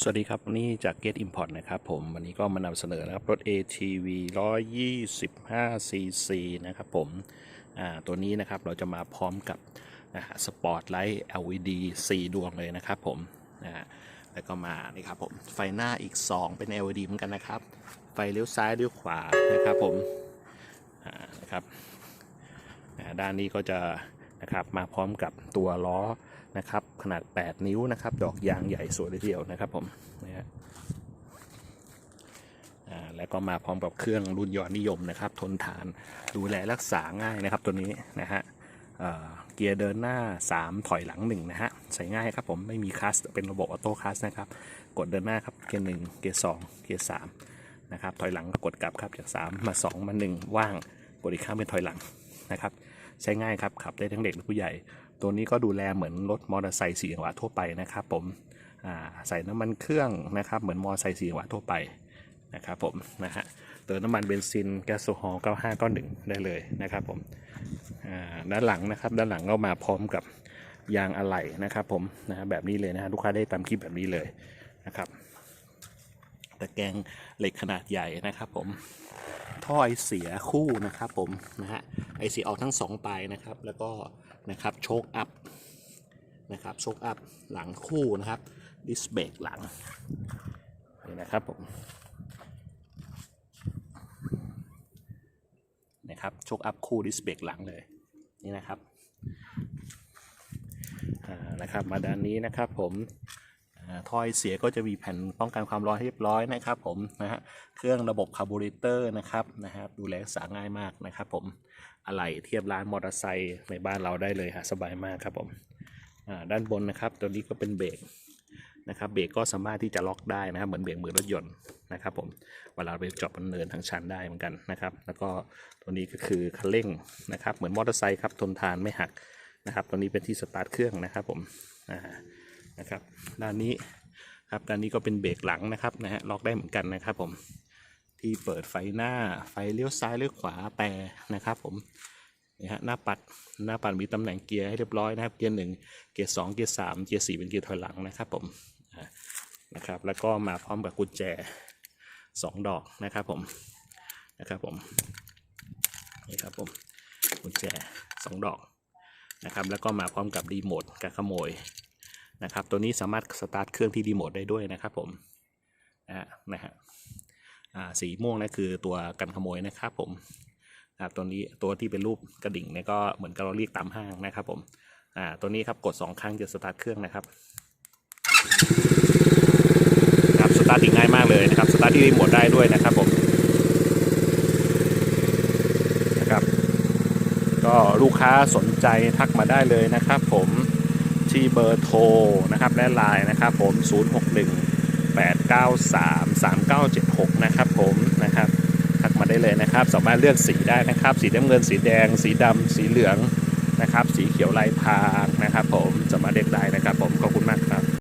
สวัสดีครับ วันนี้จาก Get Import นะครับผม วันนี้ก็มานำเสนอนะครับ รถ ATV 125 cc นะครับผมตัวนี้นะครับเราจะมาพร้อมกับสปอร์ตไลท์ LED 4 ดวงเลยนะครับผมแล้วก็มานี่ครับผมไฟหน้าอีก 2 เป็น LED เหมือนกันนะครับ ไฟเลี้ยวซ้ายเลี้ยวขวานะครับผมนะครับด้านนี้ก็จะ นะครับ มาพร้อมกับตัวล้อนะครับ ขนาด 8 นิ้วนะครับ ดอกยางใหญ่สวยเลยทีเดียวนะครับผมนะฮะแล้วก็มาพร้อมกับเครื่องรุ่นยอดนิยมนะครับ ทนทานดูแลรักษาง่ายนะครับ ตัวนี้นะฮะเเกียร์เดินหน้า 3 ถอยหลัง 1 นะฮะใส่ง่ายครับผมไม่มีคัสเป็นระบบออโต้คัสนะครับ กดเดินหน้าครับเกียร์ 1 เกียร์ 2 เกียร์ 3 นะครับ ถอยหลังก็กดกลับครับจาก 3 มา 2 มา 1 ว่าง กดอีกข้างเป็นถอยหลังนะครับ ใช้ง่ายครับขับได้ทั้งเด็กและผู้ใหญ่ ตัวนี้ก็ดูแลเหมือนรถมอเตอร์ไซค์สี่จังหวะทั่วไปนะครับผมใส่น้ำมันเครื่องนะครับเหมือนมอเตอร์ไซค์สี่จังหวะทั่วไปนะครับผมนะฮะเติมน้ำมันเบนซินแก๊สโซฮอล์95 91ได้เลยนะครับผมด้านหลังนะครับด้านหลังก็มาพร้อมกับยางอะไหล่นะครับผมนะฮะแบบนี้เลยนะฮะลูกค้าได้ตามคลิปแบบนี้เลยนะครับตะแกรงเหล็กขนาดใหญ่นะครับผม ท่อไอเสียคู่นะครับผมนะฮะไอเสียออกทั้งสองปลายนะครับ แล้วก็นะครับโชคอัพนะครับโชคอัพหลังคู่นะครับดิสเบรกหลังนี่นะครับผมนะครับโชคอัพคู่ดิสเบรกหลังเลยนี่นะครับอ่านะครับมาด้านนี้นะครับผม ท่อไอเสียก็จะมีแผ่นป้องกันความร้อนเรียบร้อยนะครับผมนะฮะเครื่องระบบคาร์บูเรเตอร์นะครับนะครับดูแลรักษาง่ายมากนะครับผมอะไหล่เทียบร้านมอเตอร์ไซค์ในบ้านเราได้เลยฮะสบายมากครับผมด้านบนนะครับตัวนี้ก็เป็นเบรกนะครับเบรกก็สามารถที่จะล็อกได้นะครับเหมือนเบรกมือรถยนต์นะครับผมเวลาไปจอดบนเนินทางชันได้เหมือนกันนะครับ แล้วก็ตัวนี้ก็คือคันเร่งนะครับ เหมือนมอเตอร์ไซค์ครับทนทานไม่หักนะครับ ตัวนี้เป็นที่สตาร์ทเครื่องนะครับผมอ่า นะครับ ด้านนี้ครับด้านนี้ก็เป็นเบรกหลังนะครับนะฮะล็อกได้เหมือนกันนะครับผมที่เปิดไฟหน้าไฟเลี้ยวซ้ายเลี้ยวขวาแต่นะครับผมนี่ฮะหน้าปัดหน้าปัดมีตำแหน่งเกียร์ให้เรียบร้อยนะครับเกียร์หนึ่งเกียร์สองเกียร์สามเกียร์สี่เป็นเกียร์ถอยหลังนะครับผมนะครับแล้วก็มาพร้อมกับกุญแจสองดอกนะครับผมนะครับผมนี่ครับผมกุญแจสองดอกนะครับแล้วก็มาพร้อมกับรีโมทการขโมย นะครับ ตัวนี้สามารถสตาร์ทเครื่องที่รีโมทได้ด้วยนะครับผมนะฮะนะฮะสีม่วงนั่นคือตัวกันขโมยนะครับผมนะครับตัวนี้ตัวที่เป็นรูปกระดิ่งเนี่ยก็เหมือนกับเราเรียกตามห้างนะครับผมอ่าตัวนี้ครับกด 2 ครั้งจะสตาร์ทเครื่องนะครับครับสตาร์ทง่ายมากเลยนะครับสตาร์ทที่รีโมทได้ด้วยนะครับผมนะครับ ก็ลูกค้าสนใจทักมาได้เลยนะครับผม ที่เบอร์โทรนะครับและไลน์นะครับผม 061 893 3976 นะครับผมนะครับทักมาได้เลยนะครับ สามารถเลือกสีได้นะครับ สีน้ำเงินสีแดง สีดำสีเหลืองนะครับ สีเขียวลายพรางนะครับ ผมสามารถเลือกได้นะครับ ผมขอบคุณมากครับ